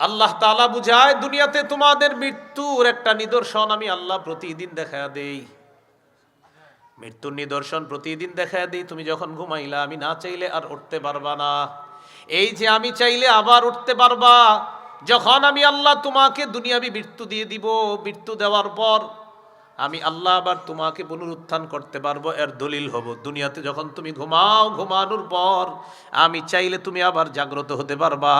আল্লাহ তালা বুঝায়, দুনিয়াতে তোমাদের মৃত্যুর একটা নিদর্শন আমি আল্লাহ প্রতিদিন দেখা দেই। মৃত্যুর নিদর্শন প্রতিদিন দেখা দিই। তুমি যখন ঘুমাইলা, আমি না চাইলে আর উঠতে পারবা না। এই যে আমি চাইলে আবার উঠতে পারবা, যখন আমি আল্লাহ তোমাকে দুনিয়াবি মৃত্যু দিয়ে দিব, মৃত্যু দেওয়ার পর আমি আল্লাহ আবার তোমাকে পুনরুত্থান করতে পারব, এর দলিল হব। দুনিয়াতে যখন তুমি ঘুমাও, ঘুমানোর পর আমি চাইলে তুমি আবার জাগ্রত হতে পারবা,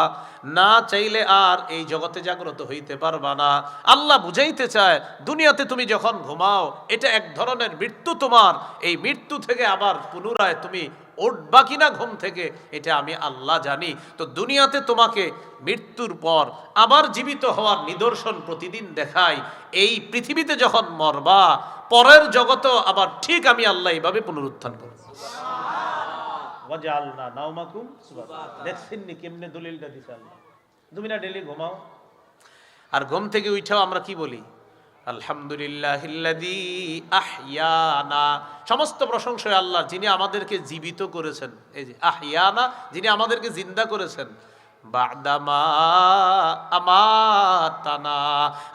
না চাইলে আর এই জগতে জাগ্রত হইতে পারবা না। আল্লাহ বুঝাইতে চায়, দুনিয়াতে তুমি যখন ঘুমাও, এটা এক ধরনের মৃত্যু তোমার। এই মৃত্যু থেকে আবার পুনরায় তুমি উঠবা কিনা ঘুম থেকে এটা আমি আল্লাহ জানি। তো দুনিয়াতে তোমাকে মৃত্যুর পর আবার জীবিত হওয়ার নিদর্শন প্রতিদিন দেখায় এই পৃথিবীতে যখন মরবা পরের জগতেও আবার ঠিক আমি আল্লাহ এইভাবে পুনরুত্থান করব। নাওমাকুম সুবাতা। দেখছেন নি কেমনে দলিলটা দিছে আল্লাহ। তুমি না ডেলি ঘুমাও। আর ঘুম থেকে উঠাও আমরা কি বলি? আলহামদুলিল্লাহ সমস্ত প্রশংসা আল্লাহ, যিনি আমাদেরকে জীবিত করেছেন, এই যে আহিয়ানা, যিনি আমাদেরকে জিন্দা করেছেন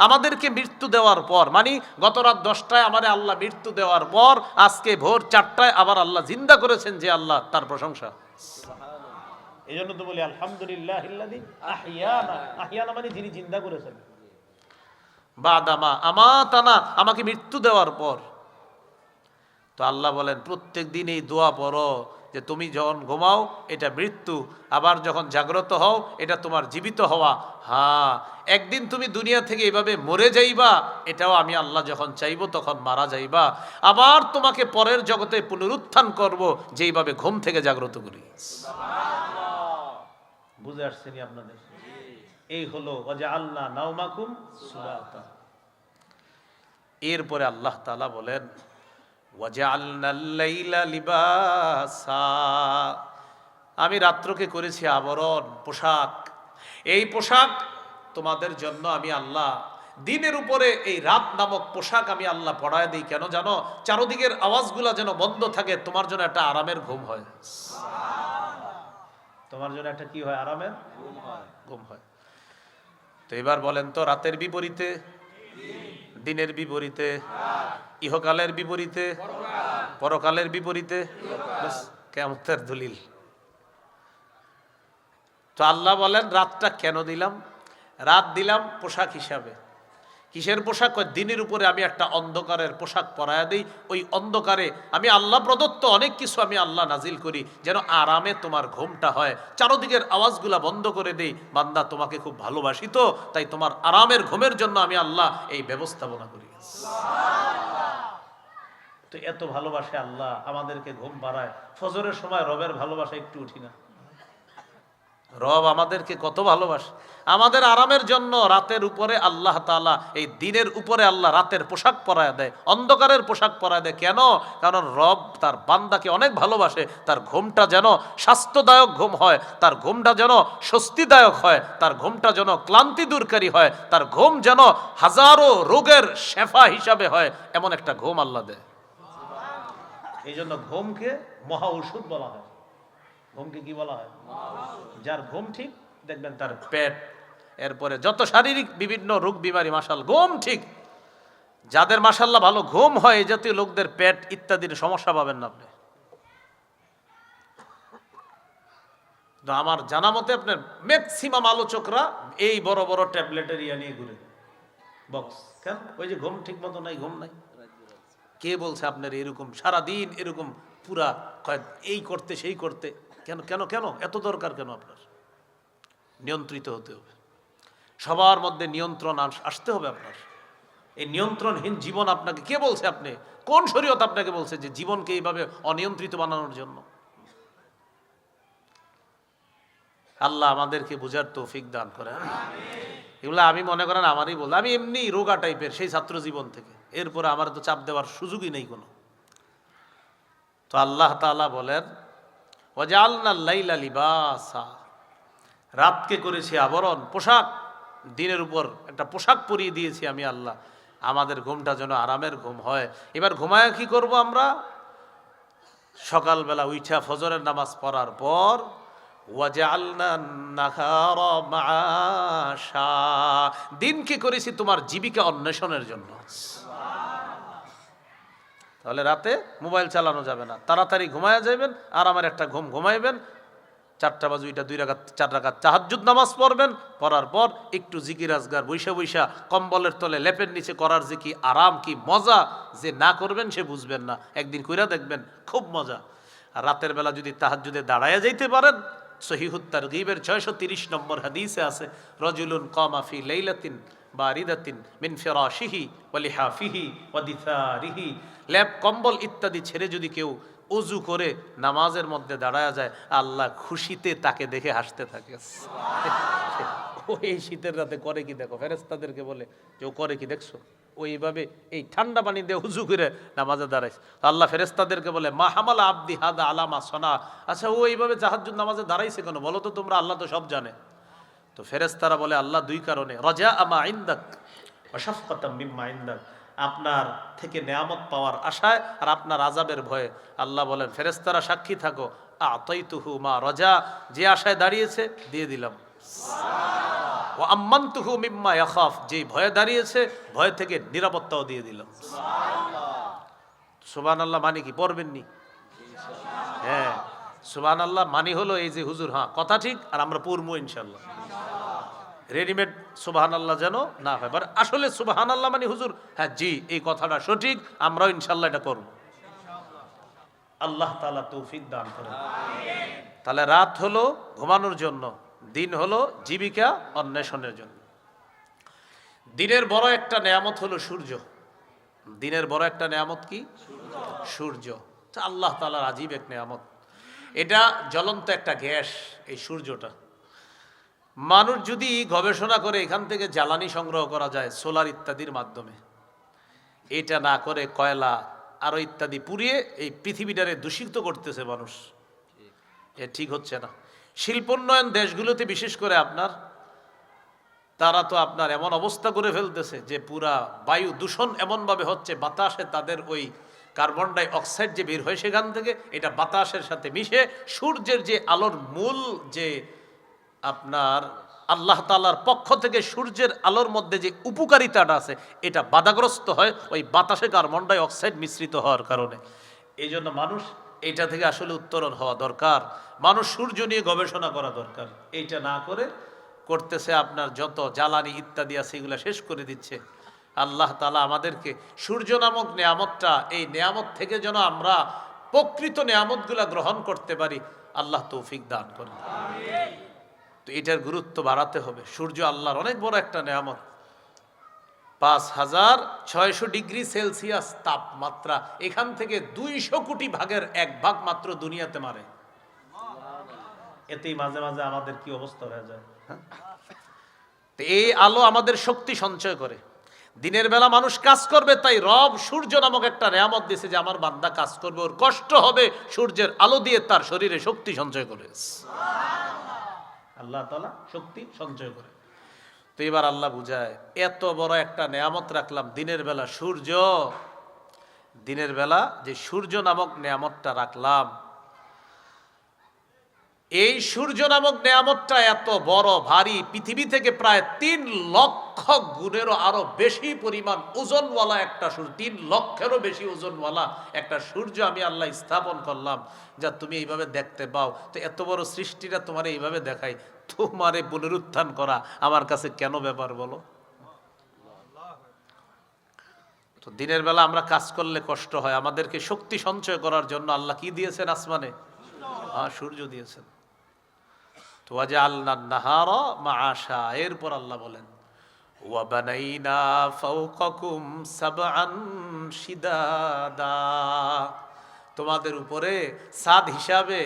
আমাদেরকে মৃত্যু দেওয়ার পর মানে গত রাত দশটায় আমারে আল্লাহ মৃত্যু দেওয়ার পর, আজকে ভোর চারটায় আবার আল্লাহ জিন্দা করেছেন যে আল্লাহ তার প্রশংসা। এই জন্য তো বলি আলহামদুলিল্লাহ আহিয়ানা। আহিয়ানা মানে যিনি জিন্দা করেছেন। বাদামা আমাতানা, আমাকে মৃত্যু দেওয়ার পর। তো আল্লাহ বলেন, প্রত্যেক দিন এই দোয়া পড়ো যে তুমি যখন ঘুমাও, এটা মৃত্যু। আবার যখন জাগ্রত হও, এটা তোমার জীবিত হওয়া। হ্যাঁ একদিন তুমি দুনিয়া থেকে এভাবে মরে যাইবা, এটাও আমি আল্লাহ যখন চাইব তখন মারা যাইবা। আবার তোমাকে পরের জগতে পুনরুত্থান করব, যেইভাবে ঘুম থেকে জাগ্রত করি। বুঝে আসছেনি আপনাদের। এই হলো ওয়াজা আল্লাহ নাওমাকুম এরপরে আল্লাহ তাআলা বলেন ওয়াজআলনাল লাইলা লিবাসা। আমি রাত্রকে করেছি আবরণ পোশাক। এই পোশাক তোমাদের জন্য আমি আল্লাহ দিনের উপরে এই রাত নামক পোশাক আমি আল্লাহ পড়ায় দিই। কেন জানো? চারদিকের আওয়াজগুলা যেন বন্ধ থাকে তোমার জন্য একটা আরামের ঘুম হয়। তোমার জন্য একটা কি হয়? আরামের ঘুম হয়। তো এবার বলেন তো, রাতের বিপরীতে? দিনের বিপরীতে? ইহকালের বিপরীতে? পরকালের বিপরীতে? কেমতের দলিল। তো আল্লাহ বলেন, রাতটা কেন দিলাম? রাত দিলাম পোশাক হিসাবে। কিসের পোশাক? কয়, দিনের উপরে আমি একটা অন্ধকারের পোশাক পরায়া দিই। ওই অন্ধকারে আমি আল্লাহ প্রদত্ত অনেক কিছু আমি আল্লাহ নাজিল করি, যেন আরামে তোমার ঘুমটা হয়। চারদিকের আওয়াজগুলা বন্ধ করে দেই। বান্দা, তোমাকে খুব ভালোবাসি তো, তাই তোমার আরামের ঘুমের জন্য আমি আল্লাহ এই ব্যবস্থাপনা করি। তো এত ভালোবাসে আল্লাহ, আমাদেরকে ঘুম বাড়ায়। ফজরের সময় রবের ভালোবাসা একটু উঠি না। রব আমাদেরকে কত ভালোবাসে। আমাদের আরামের জন্য রাতের উপরে আল্লাহ তাআলা, এই দিনের উপরে আল্লাহ রাতের পোশাক পরায় দেয়, অন্ধকারের পোশাক পরায় দেয়। কেন? কারণ রব তার বান্দাকে অনেক ভালোবাসে, তার ঘুমটা যেন স্বাস্থ্যদায়ক ঘুম হয়, তার ঘুমটা যেন স্বস্তিদায়ক হয়, তার ঘুমটা যেন ক্লান্তি দূরকারী হয়, তার ঘুম যেন হাজারো রোগের শেফা হিসাবে হয়, এমন একটা ঘুম আল্লাহ দেয়। এই জন্য ঘুমকে মহা ঔষধ বলা হয়। ঘুমকে কি বলা হয়? যার ঘুম ঠিক দেখবেন তার পেট এরপরে যত শারীরিক বিভিন্ন রোগ বিমারি মাসাল ঘুম ঠিক। যাদের মাসাল্লাহ ভালো ঘুম হয় এই জাতীয় লোকদের পেট ইত্যাদির সমস্যা পাবেন না আপনি। তো আমার জানা মতে আপনার ম্যাক্সিমাম আলোচকরা এই বড় বড় ট্যাবলেটের ইয়া নিয়ে ঘুরে। বক্স। কেন? ওই যে ঘুম ঠিক মতো নাই ঘুম নাই। কে বলছে আপনার এরকম? সারাদিন এরকম পুরা এই করতে সেই করতে। কেন কেন কেন? এত দরকার কেন আপনার? নিয়ন্ত্রিত হতে হবে। সবার মধ্যে নিয়ন্ত্রণ আসতে হবে আপনার। এই নিয়ন্ত্রণহীন জীবন আপনাকে কে বলছে আপনি? কোন শরীয়ত আপনাকে বলছে যে জীবনকে এইভাবে অনিয়ন্ত্রিত বানানোর জন্য? আল্লাহ আমাদেরকে বুঝার তৌফিক দান করে এগুলো আমি মনে করেন আমারই বল আমি এমনি রোগা টাইপের সেই ছাত্র জীবন থেকে। এরপরে আমার তো চাপ দেওয়ার সুযোগই নেই কোনো। তো আল্লাহ তাআলা বলেন ওয়াজআলনা লাইলা লিবাসা। রাতকে করেছি আবরণ, পোশাক। দিনের উপর একটা পোশাক পরিয়ে দিয়েছি আমি আল্লাহ। আমাদের ঘুমটা যেন আরামের ঘুম হয়। এবার ঘুমায় কি করব আমরা? সকালবেলা উইঠা ফজরের নামাজ পড়ার পর দিনকে করেছি তোমার জীবিকা অন্বেষণের জন্য। তাহলে রাতে মোবাইল চালানো যাবে না। তাড়াতাড়ি ঘুমায়া যাবেন আর আমার একটা ঘুম ঘুমাইবেন, চারটা বাজু এটা দুই রাখাত চার রাখাত চাহাজ্জুদ নামাজ পড়বেন, পড়ার পর একটু জিকির আজগার বৈশা বৈশা কম্বলের তলে লেপের নিচে করার যে কি আরাম, কি মজা যে না করবেন সে বুঝবেন না। একদিন কইরা দেখবেন খুব মজা। আর রাতের বেলা যদি তাহাজ্জুদে দাঁড়ায়া যাইতে পারেন, সহিহুত তারগিবের ছয়শো তিরিশ নম্বর হাদিসে আছে, রজুলুন কমাফি লাইলাতিন বারিদাতিন মিন ফিরাশিহি ওয়া লিহাফিহি ওয়া ল্যাপ, কম্বল ইত্যাদি ছেড়ে যদি কেউ অজু করে নামাজের মধ্যে দাঁড়ায়া যায়, আল্লাহ খুশিতে তাকে দেখে হাসতে থাকে। এই শীতের রাতে করে কি দেখো? ফেরেস্তাদেরকে বলে যে ও করে কি দেখছ? ওইভাবে এই ঠান্ডা পানি দিয়ে উজু করে নামাজে দাঁড়াইছে আল্লাহ ফেরেস্তাদেরকে বলে, মা হামালা আব্দি হাদা আলামা সোনা। আচ্ছা ও এইভাবে জাহাজুদ নামাজে দাঁড়াইছে কেন? বলো তো তোমরা, আল্লাহ তো সব জানে। তো ফেরেস্তারা বলে আল্লাহ দুই কারণে রজা আমা আইন্দাক অশাফকাতাম মিম্মা আইন্দাক আপনার থেকে নেয়ামত পাওয়ার আশায় আর আপনার আজাবের ভয়ে। আল্লাহ বলেন ফেরেস্তারা সাক্ষী থাকো আতইতুহু মা রজা যে আশায় দাঁড়িয়েছে দিয়ে দিলাম। ও আম্মান্তুহু মিম্মা ইয়াখাফ যে ভয়ে দাঁড়িয়েছে ভয় থেকে নিরাপত্তাও দিয়ে দিলাম। সুবান আল্লাহ মানে কি? পড়বেননি? হ্যাঁ সুবান আল্লাহ মানি হলো এই যে হুজুর হ্যাঁ কথা ঠিক আর আমরা পড়ব ইনশাল্লাহ রেডিমেড সুবাহান আল্লাহ যেন না হয়। বাট আসলে সুবাহান আল্লাহ মানে হুজুর হ্যাঁ জি এই কথাটা সঠিক আমরাও ইনশাল্লাহ এটা করব। আল্লাহ তালা তৌফিক দান করেন। তাহলে রাত হলো ঘুমানোর জন্য দিন হলো জীবিকা অন্বেষণের জন্য। দিনের বড় একটা নেয়ামত হলো সূর্য। দিনের বড় একটা নেয়ামত কি? সূর্য। আল্লাহ তালার আজীব এক নেয়ামত। এটা জ্বলন্ত একটা গ্যাস এই সূর্যটা। মানুষ যদি গবেষণা করে এখান থেকে জ্বালানি সংগ্রহ করা যায়, সোলার ইত্যাদির মাধ্যমে। এটা না করে কয়লা আরও ইত্যাদি পুড়িয়ে এই পৃথিবীটারে দূষিত করতেছে মানুষ। এ ঠিক হচ্ছে না। শিল্পোন্নয়ন দেশগুলোতে বিশেষ করে আপনার, তারা তো আপনার এমন অবস্থা করে ফেলতেছে যে পুরা বায়ু দূষণ এমনভাবে হচ্ছে, বাতাসে তাদের ওই কার্বন ডাই অক্সাইড যে বের হয় সেখান থেকে, এটা বাতাসের সাথে মিশে সূর্যের যে আলোর মূল যে আপনার আল্লাহ তালার পক্ষ থেকে সূর্যের আলোর মধ্যে যে উপকারিতাটা আছে, এটা বাধাগ্রস্ত হয়, ওই বাতাসে কার্বন ডাই অক্সাইড মিশ্রিত হওয়ার কারণে। এই জন্য মানুষ এইটা থেকে আসলে উত্তরণ হওয়া দরকার। মানুষ সূর্য নিয়ে গবেষণা করা দরকার। এইটা না করে করতেছে আপনার যত জ্বালানি ইত্যাদি আছে, এগুলো শেষ করে দিচ্ছে। আল্লাহ তালা আমাদেরকে সূর্য নামক নেয়ামতটা, এই নেয়ামত থেকে যেন আমরা প্রকৃত নেয়ামতগুলা গ্রহণ করতে পারি, আল্লাহ তৌফিক দান করেন। তো এটার গুরুত্ব বাড়াতে হবে। সূর্য আল্লাহর অনেক বড় একটা নেয়ামত। পাঁচ হাজার ছয়শো ডিগ্রি সেলসিয়াস তাপমাত্রা এখান থেকে দুইশো কোটি ভাগের এক ভাগ মাত্র দুনিয়াতে মারে। এতেই মাঝে মাঝে আমাদের কি অবস্থা হয়ে যায়। এই আলো আমাদের শক্তি সঞ্চয় করে। দিনের বেলা মানুষ কাজ করবে, তাই রব সূর্য নামক একটা নেয়ামত দিয়েছে যে আমার বান্দা কাজ করবে, ওর কষ্ট হবে সূর্যের আলো দিয়ে তার শরীরে শক্তি সঞ্চয় করে। আল্লাহ তালা শক্তি সঞ্চয় করে। তো এবার আল্লাহ বুঝায়, এত বড় একটা নেয়ামত রাখলাম, দিনের বেলা সূর্য, দিনের বেলা যে সূর্য নামক নেয়ামতটা রাখলাম, এই সূর্য নামক নেয়ামতটা এত বড়, ভারী, পৃথিবী থেকে প্রায় তিন লক্ষ গুণেরও আরও বেশি পরিমাণ ওজনওয়ালা একটা সূর্য, তিন লক্ষেরও বেশি ওজনওয়ালা একটা সূর্য আমি আল্লাহ স্থাপন করলাম। যা তুমি এইভাবে দেখতে পাও। তো এত বড় সৃষ্টিটা তোমার এইভাবে দেখাই। তোমারে পুনরুত্থান করা আমার কাছে কেন ব্যাপার বলো? তো দিনের বেলা আমরা কাজ করলে কষ্ট হয়। আমাদেরকে শক্তি সঞ্চয় করার জন্য আল্লাহ কি দিয়েছেন আসমানে? হ্যাঁ সূর্য দিয়েছেন। তো আজ আল্লাহ নাহার মা আশা এরপর আল্লাহ বলেন ওয়াবানাইনা ফাওকাকুম সাবআন শিদাদা তোমাদের উপরে সাদ হিসাবে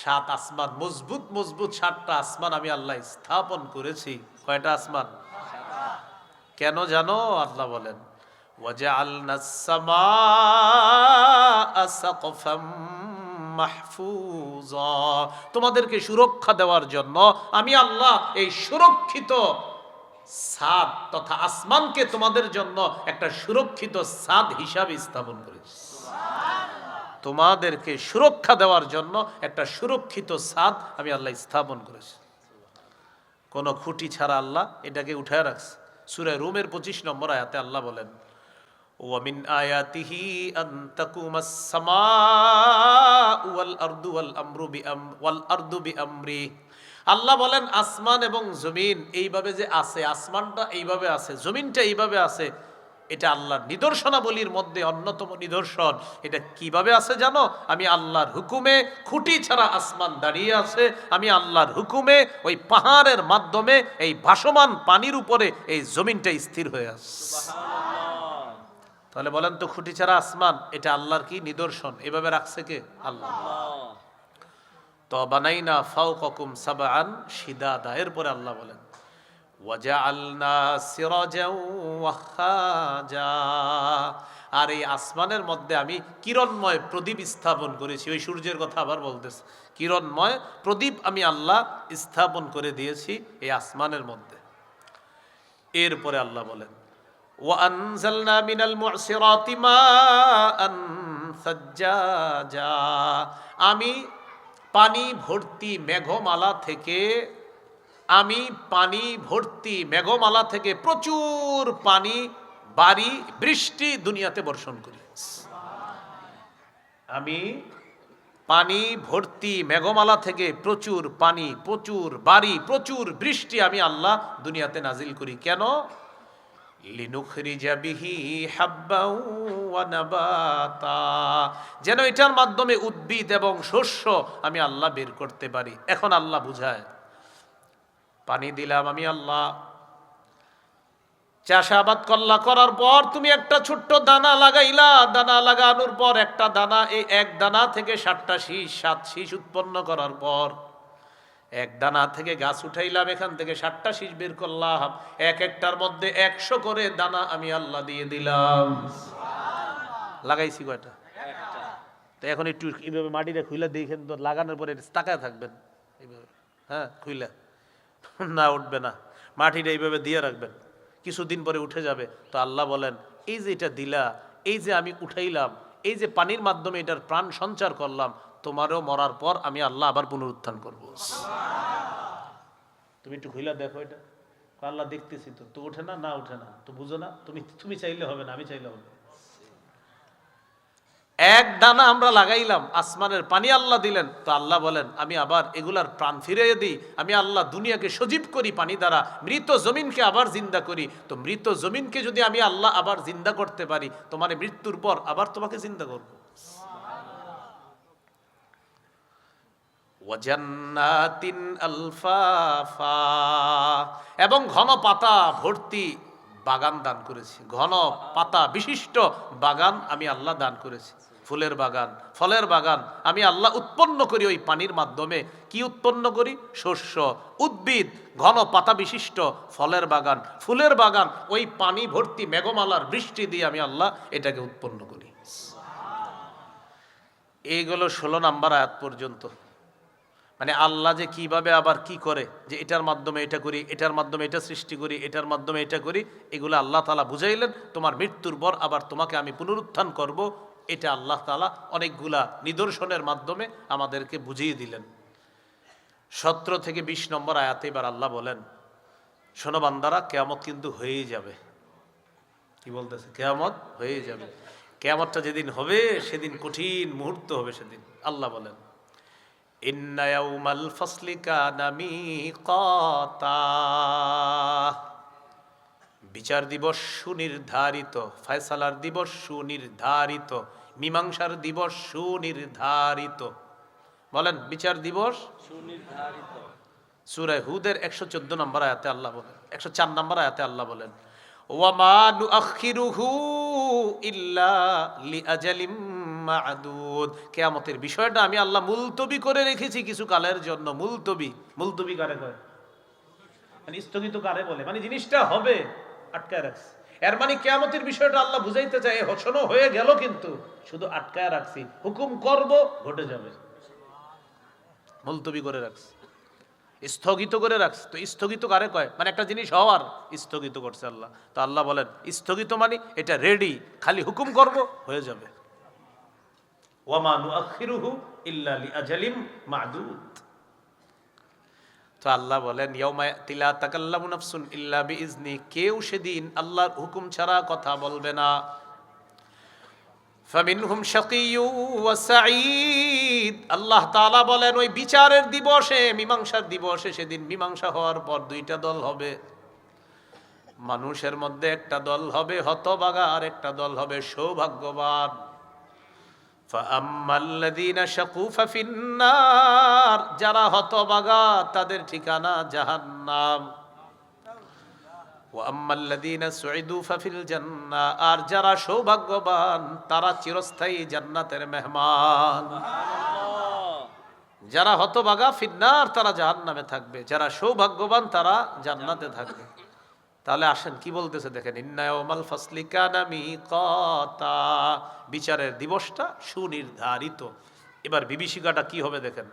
সাত আসমান মজবুত মজবুত সাতটা আসমান আমি আল্লাহ স্থাপন করেছি কয়টা আসমান কেন জানো আল্লাহ বলেন وجعلنا السماء سقفا মাহফুজা তোমাদেরকে সুরক্ষা দেওয়ার জন্য আমি আল্লাহ এই সুরক্ষিত সাদ তথা আসমানকে তোমাদের জন্য একটা সুরক্ষিত সাদ হিসাবে স্থাপন করেছি তোমাদেরকে সুরক্ষা দেওয়ার জন্য একটা সুরক্ষিত সাদ আমি আল্লাহ স্থাপন করেছি কোনো খুঁটি ছাড়া আল্লাহ এটাকে উঠায় রাখছে সুরে রুমের পঁচিশ নম্বর আয়াতে আল্লাহ বলেন ومن آياته أن تقوم السماء والأرض والأمر بأم والأرض بأمره আল্লাহ বলেন, আসমান এবং জমিন এইভাবে যে আছে, আসমানটা এইভাবে আছে, জমিনটা এইভাবে আছে, এটা আল্লাহর নিদর্শনাবলীর মধ্যে অন্যতম নিদর্শন। এটা কীভাবে আছে জানো? আমি আল্লাহর হুকুমে খুঁটি ছাড়া আসমান দাঁড়িয়ে আছে। আমি আল্লাহর হুকুমে ওই পাহাড়ের মাধ্যমে এই ভাসমান পানির উপরে এই জমিনটা স্থির হয়ে আছে। তাহলে বলেন তো, খুঁটি ছাড়া আসমান, এটা আল্লাহর কি নিদর্শন? এভাবে রাখছে কে? আল্লাহ। তো বানাইনা ফাও ককুম সাবান সিদাদা এরপরে আল্লাহ বলেন ওয়াজআলনা সিরাজাও ওয়াখাজা আর এই আসমানের মধ্যে আমি কিরণময় প্রদীপ স্থাপন করেছি ওই সূর্যের কথা আবার বলতেছে কিরণময় প্রদীপ আমি আল্লাহ স্থাপন করে দিয়েছি এই আসমানের মধ্যে এরপরে আল্লাহ বলেন وأنزلنا من المعصرات ماء ثجاجا আমি পানি ভর্তি মেঘমালা থেকে, আমি পানি ভর্তি মেঘমালা থেকে প্রচুর পানি, বাড়ি, বৃষ্টি দুনিয়াতে বর্ষণ করি। আমি পানি ভর্তি মেঘমালা থেকে প্রচুর পানি, প্রচুর বাড়ি, প্রচুর বৃষ্টি আমি আল্লাহ দুনিয়াতে নাজিল করি। কেন? যেন এটার মাধ্যমে উদ্ভিদ এবং শস্য আমি আল্লাহ বের করতে পারি। এখন আল্লাহ বুঝায়, পানি দিলাম আমি আল্লাহ। চাষাবাদ করলা করার পর তুমি একটা ছোট্ট দানা লাগাইলা। দানা লাগানোর পর একটা দানা, এই এক দানা থেকে সাতটা শীষ, সাত শীষ উৎপন্ন করার পর এক দানা থেকে গাছ উঠাইলাম, এখান থেকে সাতটা শীষ বের করলাম। এক একটার মধ্যে একশো করে দানা আমি আল্লাহ দিয়ে দিলাম। লাগাইছি কয়টা? তো এখন একটু এইভাবে মাটিটা খুইলা দেখেন লাগানোর পরে তাকায় থাকবেন। এইভাবে হ্যাঁ খুইলা। না, উঠবে না। মাটিটা এইভাবে দিয়ে রাখবেন। কিছুদিন পরে উঠে যাবে। তো আল্লাহ বলেন, এই যে এটা দিলা, এই যে আমি উঠাইলাম, এই যে পানির মাধ্যমে এটার প্রাণ সঞ্চার করলাম তোমারও মরার পর আমি আল্লাহ আবার পুনরুত্থান করব। তুমি একটু খুইলা দেখো এটা। আল্লাহ দেখতেছি তো। তো উঠে না? না উঠে না। তো বুঝো না? তুমি তুমি চাইলে হবে না, আমি চাইলে হবে এক দানা আমরা লাগাইলাম, আসমানের পানি আল্লাহ দিলেন। তো আল্লাহ বলেন, আমি আবার এগুলার প্রাণ ফিরিয়ে দিই। আমি আল্লাহ দুনিয়াকে সজীব করি পানি দ্বারা, মৃত জমিনকে আবার জিন্দা করি। তো মৃত জমিনকে যদি আমি আল্লাহ আবার জিন্দা করতে পারি, তোমার মৃত্যুর পর আবার তোমাকে জিন্দা করব। ওয়াজান্নাতিন আলফাফা। এবং ঘন পাতা ভর্তি বাগান দান করেছি। ঘন পাতা বিশিষ্ট বাগান আমি আল্লাহ দান করেছি। ফুলের বাগান, ফলের বাগান আমি আল্লাহ উৎপন্ন করি ওই পানির মাধ্যমে। কি উৎপন্ন করি? শস্য, উদ্ভিদ, ঘন পাতা বিশিষ্ট ফলের বাগান। ফুলের বাগান, ওই পানি ভর্তি মেঘমালার বৃষ্টি দিয়ে আমি আল্লাহ এটাকে উৎপন্ন করি। এইগুলো ষোলো নাম্বার আয়াত পর্যন্ত। মানে আল্লাহ যে কীভাবে আবার কি করে, যে এটার মাধ্যমে এটা করি, এটার মাধ্যমে এটা সৃষ্টি করি, এটার মাধ্যমে এটা করি, এগুলো আল্লাহ তালা বুঝাইলেন, তোমার মৃত্যুর পর আবার তোমাকে আমি পুনরুত্থান করব। এটা আল্লাহ তালা অনেকগুলা নিদর্শনের মাধ্যমে আমাদেরকে বুঝিয়ে দিলেন। সতেরো থেকে বিশ নম্বর আয়াতে এবার আল্লাহ বলেন, শোনো বান্দারা, কেয়ামত কিন্তু হয়েই যাবে। কি বলতেছে? কেয়ামত হয়ে যাবে। কেয়ামতটা যেদিন হবে, সেদিন কঠিন মুহূর্ত হবে সেদিন, আল্লাহ বলেন। বিচার দিবস সুনির্ধারিত ফয়সালার দিবস সুনির্ধারিত মীমাংসার দিবস সুনির্ধারিত। বলেন বিচার দিবস সুনির্ধারিত। সুরায় হুদের একশো চোদ্দ নম্বর আয়াতে আল্লাহ বলেন একশো চার নম্বর আয়াতে আল্লাহ বলেন ওয়ামা নুআখিরুহু ইল্লা লিআজালিম মা'দুদ। কিয়ামতের বিষয়টা আমি আল্লাহ মুলতবি করে রেখেছি কিছু কালের জন্য। মুলতবি। মুলতবি কারে কয়? মানে স্থগিত কারে বলে। মানে জিনিসটা হবে, আটকায় রাখছি। এর মানে কেয়ামতের বিষয়টা আল্লাহ বুঝাইতে চায়, এ হয়ে গেল কিন্তু শুধু আটকায় রাখছি। হুকুম করব, ঘটে যাবে। মুলতবি করে রাখছি। স্থগিত করে রাখছে। তো স্থগিত কারে কয়? মানে একটা জিনিস হওয়ার স্থগিত করছে আল্লাহ। তো আল্লাহ বলেন, স্থগিত মানে এটা রেডি খালি হুকুম করব, হয়ে যাবে। ওয়ামা তো আল্লাহ বলেন, ইয়াউমা তিলা তাকাল্লামু নাফসুন ইল্লা বিইজনি কেউ সেদিন আল্লাহর হুকুম ছাড়া কথা বলবে না। ফামিনহুম শাকিয়্যু ওয়া সাঈদ। আল্লাহ তাআলা বলেন, ওই বিচারের দিবসে, মীমাংসার দিবসে সেদিন মীমাংসা হওয়ার পর দুইটা দল হবে। মানুষের মধ্যে একটা দল হবে হতবাগা, আর একটা দল হবে সৌভাগ্যবান। যারা হতবাগা, তাদের ঠিকানা জাহান্নাম। আর যারা সৌভাগ্যবান, তারা চিরস্থায়ী জান্নাতের মেহমান। যারা হতবাগা, ফিন্নার, তারা জাহান্নামে থাকবে। যারা সৌভাগ্যবান, তারা জান্নাতে থাকবে। তাহলে আসেন, কি বলতেছে দেখেন ইন্নায়মাল ফাসলি কানা মিকাতা। বিচারের দিবসটা সুনির্ধারিত। এবার বিভীষিকাটা কি হবে দেখেন,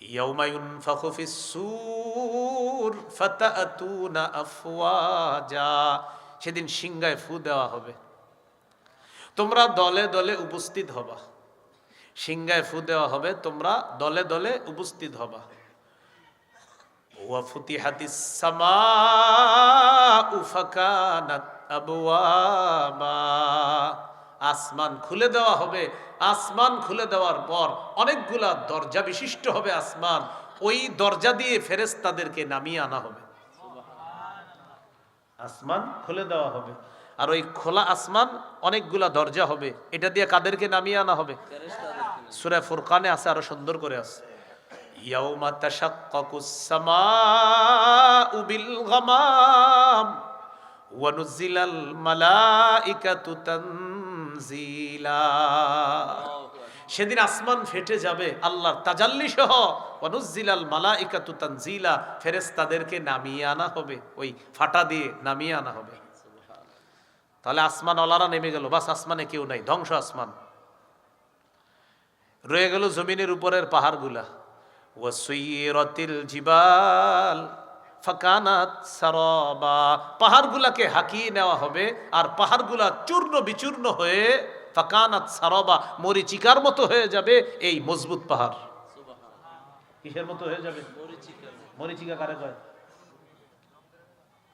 ইয়াউমা ইউনফাখু ফিস-সূর ফাতাতুনা আফওয়াজা। সেদিন সিংহায় ফু দেওয়া হবে। তোমরা দলে দলে উপস্থিত হবা। সিংহায় ফু দেওয়া হবে, তোমরা দলে দলে উপস্থিত হবা। وفتحت السماء فكانت أبوابا আসমান খুলে দেওয়া হবে আসমান খুলে দেওয়ার পর অনেকগুলা দরজা বিশিষ্ট হবে আসমান ওই দরজা দিয়ে ফেরেশতাদেরকে নামিয়ে আনা হবে আসমান খুলে দেওয়া হবে আর ওই খোলা আসমান অনেকগুলা দরজা হবে এটা দিয়ে কাদেরকে নামিয়ে আনা হবে সূরা ফুরকানে আছে আরো সুন্দর করে আছে সেদিন আসমান ফেটে যাবে আল্লাহর তাজাল্লি সহ। অনুজিলাল মালাইকাতু তানজিলা ফেরেশতাদেরকে নামিয়ে আনা হবে। ওই ফাটা দিয়ে নামিয়ে আনা হবে। তাহলে আসমান অলারা নেমে গেল। বাস আসমানে কেউ নাই, ধ্বংস আসমান। রয়ে গেল জমিনের উপরের পাহাড়গুলা। ফাকানাত পাহাড়গুলাকে হাকিয়ে নেওয়া হবে আর পাহাড়গুলা চূর্ণ বিচূর্ণ হয়ে ফাকানাত সারাবা মরিচিকার মতো হয়ে যাবে এই মজবুত পাহাড়। কিসের মতো হয়ে যাবে? মরিচিকা কারে কয়?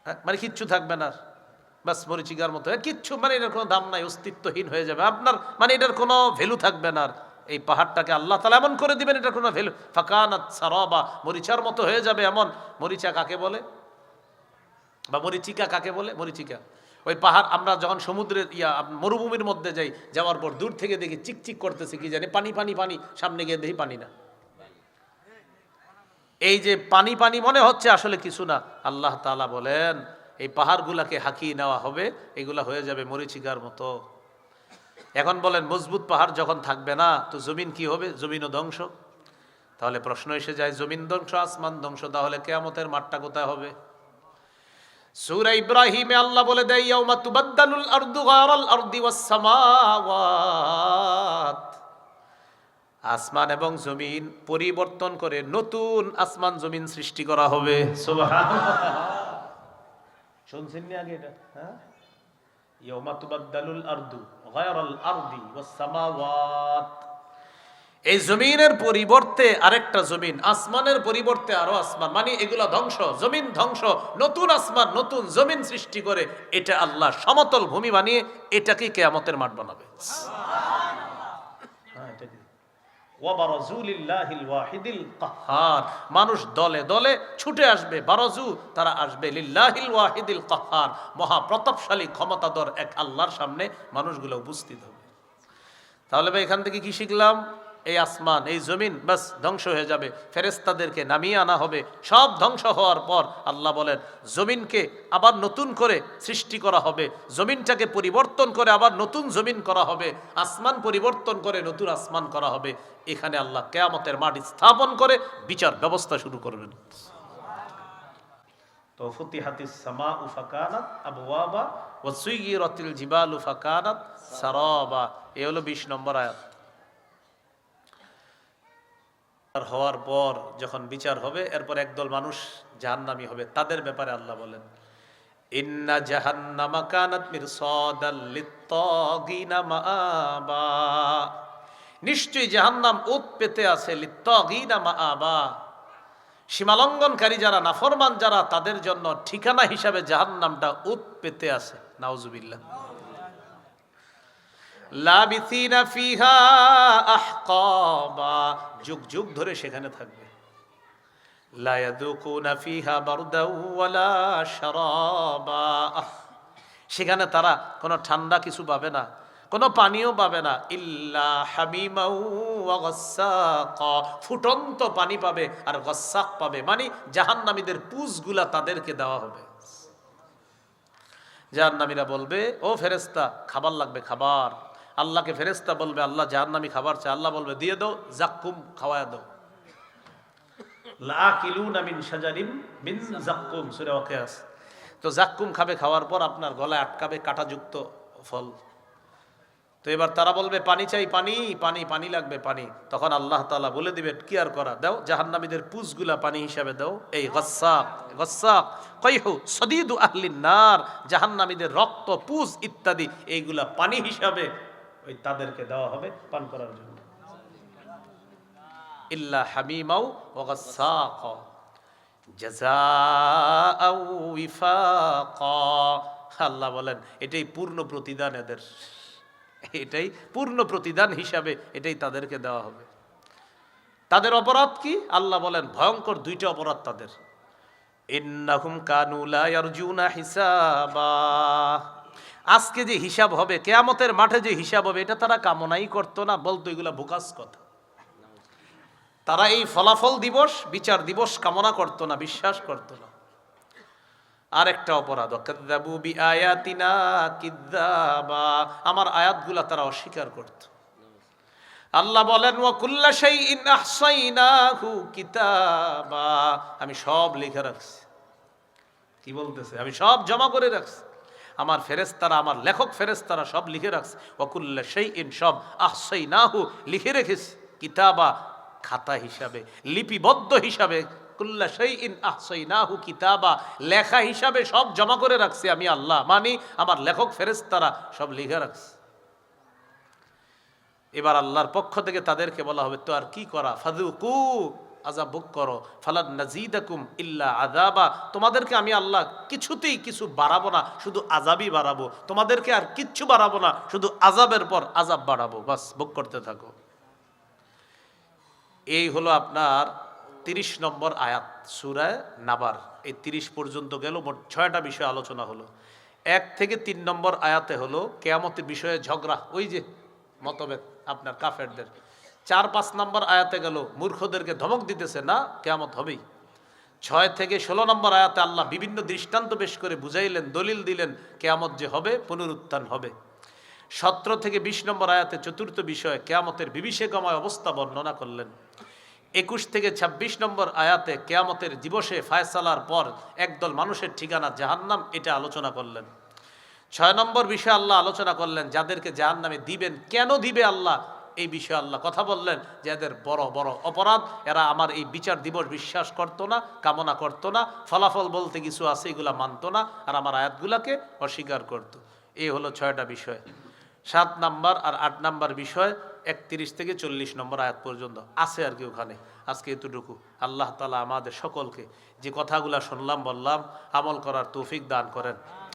হ্যাঁ, মানে কিচ্ছু থাকবে না। বাস মরিচিকার মতো। কিচ্ছু মানে এটার কোনো দাম নাই অস্তিত্বহীন হয়ে যাবে। আপনার মানে এটার কোনো ভ্যালু থাকবে না আর। এই পাহাড়টাকে আল্লাহ তালা এমন করে দিবেন, এটার কোনো ভ্যালু ফাঁকানাত সারাবা, মরিচার মতো হয়ে যাবে এমন। মরিচা কাকে বলে? বা মরিচিকা কাকে বলে? মরিচিকা। ওই পাহাড়, আমরা যখন সমুদ্রের ইয়া, মরুভূমির মধ্যে যাই, যাওয়ার পর দূর থেকে দেখি চিকচিক করতেছে, কি জানি? পানি পানি পানি। সামনে গিয়ে দেখি পানি না। এই যে পানি পানি মনে হচ্ছে আসলে কিছু না। আল্লাহ তালা বলেন, এই পাহাড়গুলাকে হাঁকিয়ে নেওয়া হবে, এগুলা হয়ে যাবে মরিচিকার মতো। এখন বলেন, মজবুত পাহাড় যখন থাকবে না, তো জমিন কি হবে? জমিনও ধ্বংস। তাহলে প্রশ্ন এসে যায়, জমিন ধ্বংস, আসমান ধ্বংস, তাহলে কেয়ামতের মাঠটা কোথায় হবে? সূরা ইব্রাহিমে আল্লাহ বলে দেয় আসমান এবং জমিন পরিবর্তন করে নতুন আসমান জমিন সৃষ্টি করা হবে। শুনছেন হ্যাঁ? এই জমিনের পরিবর্তে আরেকটা জমিন, আসমানের পরিবর্তে আরও আসমান মানে এগুলো ধ্বংস, জমিন ধ্বংস, নতুন আসমান, নতুন জমিন সৃষ্টি করে এটা আল্লাহ সমতল ভূমি বানিয়ে এটাকে কেয়ামতের মাঠ বানাবে হ্যাঁ, এটা কি? ওয়াবারাজুলিল্লাহিল ওয়াহিদিল কাহ্হার। মানুষ দলে দলে ছুটে আসবে বারজু তারা আসবে, লিল্লাহিল ওয়াহিদিল কাহ্হার মহাপ্রতাপশালী, ক্ষমতাধর এক আল্লাহর সামনে মানুষগুলো উপস্থিত হবে। তাহলে ভাই, এখান থেকে কি শিখলাম? এই আসমান, এই জমিন বাস ধ্বংস হয়ে যাবে। ফেরেস্তাদেরকে নামিয়ে আনা হবে। সব ধ্বংস হওয়ার পর আল্লাহ বলেন, জমিনকে আবার নতুন করে সৃষ্টি করা হবে। জমিনটাকে পরিবর্তন করে আবার নতুন জমিন করা হবে। আসমান পরিবর্তন করে নতুন আসমান করা হবে। এখানে আল্লাহ কেয়ামতের মাটি স্থাপন করে বিচার ব্যবস্থা শুরু করবেন। তো এ হলো 20 নম্বর আয়াত। হওয়ার পর যখন বিচার হবে, এরপর একদল মানুষ জাহান্নামী হবে। তাদের ব্যাপারে আল্লাহ বলেন, ইন্না জাহান্নামা কানাত মিরসাদাল লিত্তাগিনা মাআবা। নিশ্চয়ই জাহান্নাম উত পেতে আছে লিত্তাগীনা মাআবা। সীমালঙ্ঘনকারী যারা, নাফরমান যারা, তাদের জন্য ঠিকানা হিসাবে জাহান্নামটা উত পেতে আছে। নাউজুবিল্লাহ। ফিহা যুগ যুগ ধরে সেখানে থাকবে। ফিহা সেখানে তারা কোনো ঠান্ডা কিছু পাবে না, কোনো পানিও পাবে না। ইল্লা হামিমাউ ফুটন্ত পানি পাবে আর গসাক পাবে মানে জাহান্নামীদের পুজগুলা তাদেরকে দেওয়া হবে। জাহান্নামীরা বলবে, ও ফেরেস্তা খাবার লাগবে খাবার। আল্লাহকে ফেরেস্তা বলবে, আল্লাহ জাহান্নামী খাবার চায়, আল্লাহ বলবে, দিয়ে দাও, জাক্কুম খাওয়ায় দাও। তো জাক্কুম খাবে খাওয়ার পর আপনার গলায় আটকাবে কাঁটাযুক্ত ফল। তো এবার তারা বলবে, পানি চাই, পানি পানি পানি লাগবে, পানি। তখন আল্লাহ তাআলা বলে দিবেন কি আর করা? দাও, জাহান্নামীদের পুজগুলা পানি হিসাবে দাও। এই গসাক গসাক কইহু সদিদু আহলিন নার। জাহান্নামীদের রক্ত পুজ ইত্যাদি, এইগুলা পানি হিসাবে ওই তাদেরকে দেওয়া হবে পান করার জন্য। ইল্লা হামিমাও ওয়া গাসসাক জাযাআও উইফাকা আল্লাহ বলেন, এটাই পূর্ণ প্রতিদান এদের। এটাই পূর্ণ প্রতিদান হিসাবে এটাই তাদেরকে দেওয়া হবে। তাদের অপরাধ কি? আল্লাহ বলেন, ভয়ঙ্কর দুইটা অপরাধ তাদের। ইন্নাহুম কানু লা ইয়ারজুনা হিসাবা। আজকে যে হিসাব হবে, কেয়ামতের মাঠে যে হিসাব হবে, এটা তারা কামনাই করতো না, বলতো এগুলা বোকাস কথা। তারা এই ফলাফল দিবস, বিচার দিবস কামনা করতো না, বিশ্বাস করতো না। অপরাধ ওয়াকাযযাবু বিআয়াতিনা কিযাবা আমার আয়াতগুলা তারা অস্বীকার করত। আল্লাহ বলেন আমি সব লিখে রাখছি। কি বলতেছে? আমি সব জমা করে রাখছি। আমার ফেরেস্তারা আমার লেখক ফেরেস্তারা সব লিখে রাখছে। ওকুল্লা ইন সব আহসাইনাহু, লিখে রেখেছি। কিতাবা খাতা হিসাবে, লিপিবদ্ধ হিসাবে, কুল্লা শাইইন আহসাইনাহু কিতাবা লেখা হিসাবে সব জমা করে রাখছি। আমি আল্লাহ মানি, আমার লেখক ফেরেশতারা সব লিখে রাখছে। এবার আল্লাহর পক্ষ থেকে তাদেরকে বলা হবে, তো আর কি করা? ফাদুকু আজাব বুক করো ফালাদ নাজিদাকুম ইল্লা আযাবা। তোমাদেরকে আমি আল্লাহ কিছুতেই কিছু বাড়াবো না, শুধু আজাবই বাড়াবো। তোমাদেরকে আর কিচ্ছু বাড়াবো না, শুধু আজাবের পর আজাব বাড়াবো। বাস, বুক করতে থাকো। এই হলো আপনার তিরিশ নম্বর আয়াত সুরায় নাবার এই তিরিশ পর্যন্ত গেল, মোট ছয়টা বিষয় আলোচনা হলো। এক থেকে তিন নম্বর আয়াতে হলো, কেয়ামতের বিষয়ে ঝগড়া, ওই যে মতভেদ আপনার কাফেরদের। চার পাঁচ নম্বর আয়াতে গেল, মূর্খদেরকে ধমক দিতেছে, না, কেয়ামত হবেই। ছয় থেকে ষোলো নম্বর আয়াতে আল্লাহ বিভিন্ন দৃষ্টান্ত বেশ করে বুঝাইলেন, দলিল দিলেন, কেয়ামত যে হবে, পুনরুত্থান হবে। সতেরো থেকে বিশ নম্বর আয়াতে চতুর্থ বিষয়, কেয়ামতের বিভীষেকময় অবস্থা বর্ণনা করলেন। একুশ থেকে ২৬ নম্বর আয়াতে কেয়ামতের দিবসে ফায়সালার পর একদল মানুষের ঠিকানা জাহান্নাম, এটা আলোচনা করলেন। ছয় নম্বর বিষয়ে আল্লাহ আলোচনা করলেন, যাদেরকে জাহান্নামে দিবেন, কেন দিবে আল্লাহ? এই বিষয়ে আল্লাহ কথা বললেন যে এদের বড় বড় অপরাধ। এরা আমার এই বিচার দিবস বিশ্বাস করতো না, কামনা করতো না, ফলাফল বলতে কিছু আছে এগুলা মানতো না, আর আমার আয়াতগুলাকে অস্বীকার করত। এই হলো ছয়টা বিষয়। সাত নাম্বার আর আট নাম্বার বিষয়, একত্রিশ থেকে চল্লিশ নম্বর আয়াত পর্যন্ত। আছে আর কি ওখানে। আজকে এতটুকু। আল্লাহ তালা আমাদের সকলকে যে কথাগুলা শুনলাম, বললাম, আমল করার তৌফিক দান করেন।